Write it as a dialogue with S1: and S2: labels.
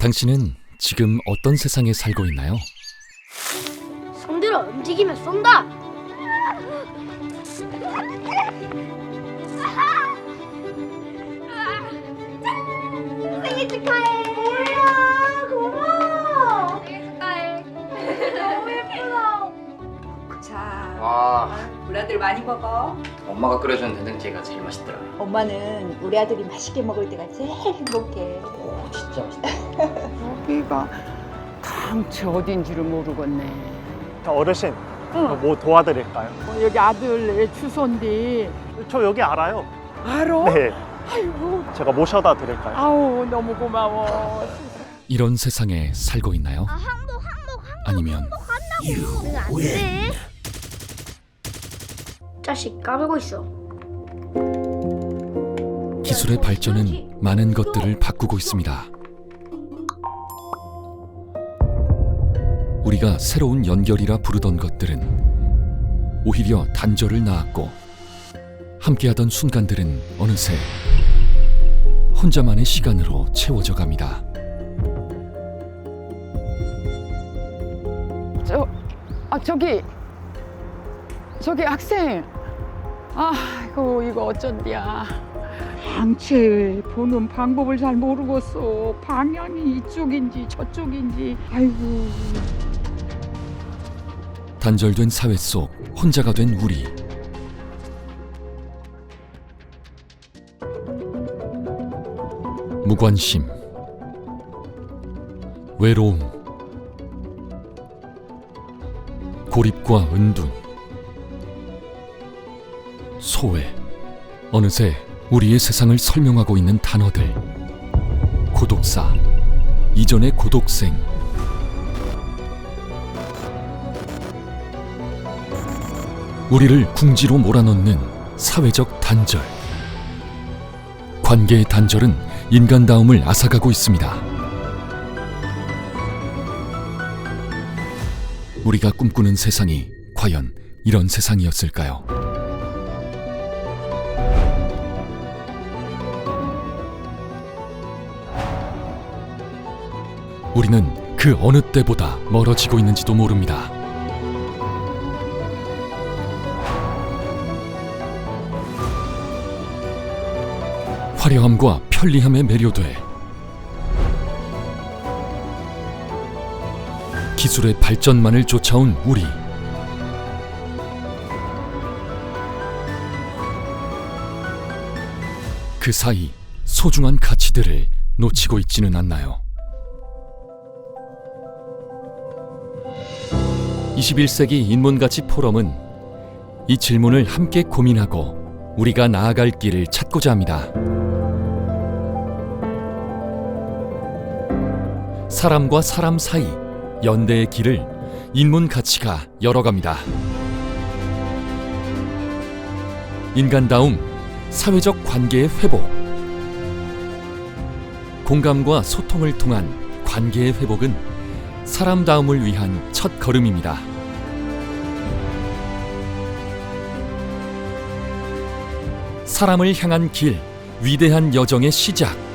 S1: 당신은 지금 어떤 세상에 살고 있나요?
S2: 손들어 움직이면 쏜다. 생일 축하해. 뭐야 고마워. 생일 축하해. 너무 예쁘다.
S3: 자,
S4: 와
S3: 우리 아들 많이 먹어.
S4: 엄마가 끓여준 된장찌개가 제일 맛있더라
S3: 엄마는 우리 아들이 맛있게 먹을 때가 제일 행복해.
S5: 당최 어딘지를 모르겠네.
S6: 어르신
S5: 응.
S6: 뭐 도와드릴까요?
S5: 어, 여기 아들 내 주소인데
S6: 저 여기 알아요.
S5: 알아?
S6: 네,
S5: 아이고
S6: 제가 모셔다 드릴까요?
S5: 아우 너무 고마워.
S1: 이런 세상에 살고 있나요?
S2: 아 항복 항복
S1: 아니면
S2: 항복 안 돼. 자식 까불고 있어.
S1: 기술의 발전은 많은 것들을 바꾸고 있습니다. 우리가 새로운 연결이라 부르던 것들은 오히려 단절을 낳았고 함께하던 순간들은 어느새 혼자만의 시간으로 채워져 갑니다.
S5: 저, 아 저기 저기 학생. 아이고 이거 어쩐디야. 당최 보는 방법을 잘 모르겠어. 방향이 이쪽인지 저쪽인지. 아이고.
S1: 단절된 사회 속 혼자가 된 우리. 무관심, 외로움, 고립과 은둔, 소외. 어느새 우리의 세상을 설명하고 있는 단어들. 고독사, 이전의 고독생, 우리를 궁지로 몰아넣는 사회적 단절. 관계의 단절은 인간다움을 앗아가고 있습니다. 우리가 꿈꾸는 세상이 과연 이런 세상이었을까요? 우리는 그 어느 때보다 멀어지고 있는지도 모릅니다. 화려함과 편리함에 매료돼 기술의 발전만을 쫓아온 우리 그 사이 소중한 가치들을 놓치고 있지는 않나요? 21세기 인문가치 포럼은 이 질문을 함께 고민하고 우리가 나아갈 길을 찾고자 합니다. 사람과 사람 사이 연대의 길을 인문 가치가 열어갑니다. 인간다움, 사회적 관계의 회복, 공감과 소통을 통한 관계의 회복은 사람다움을 위한 첫 걸음입니다. 사람을 향한 길, 위대한 여정의 시작.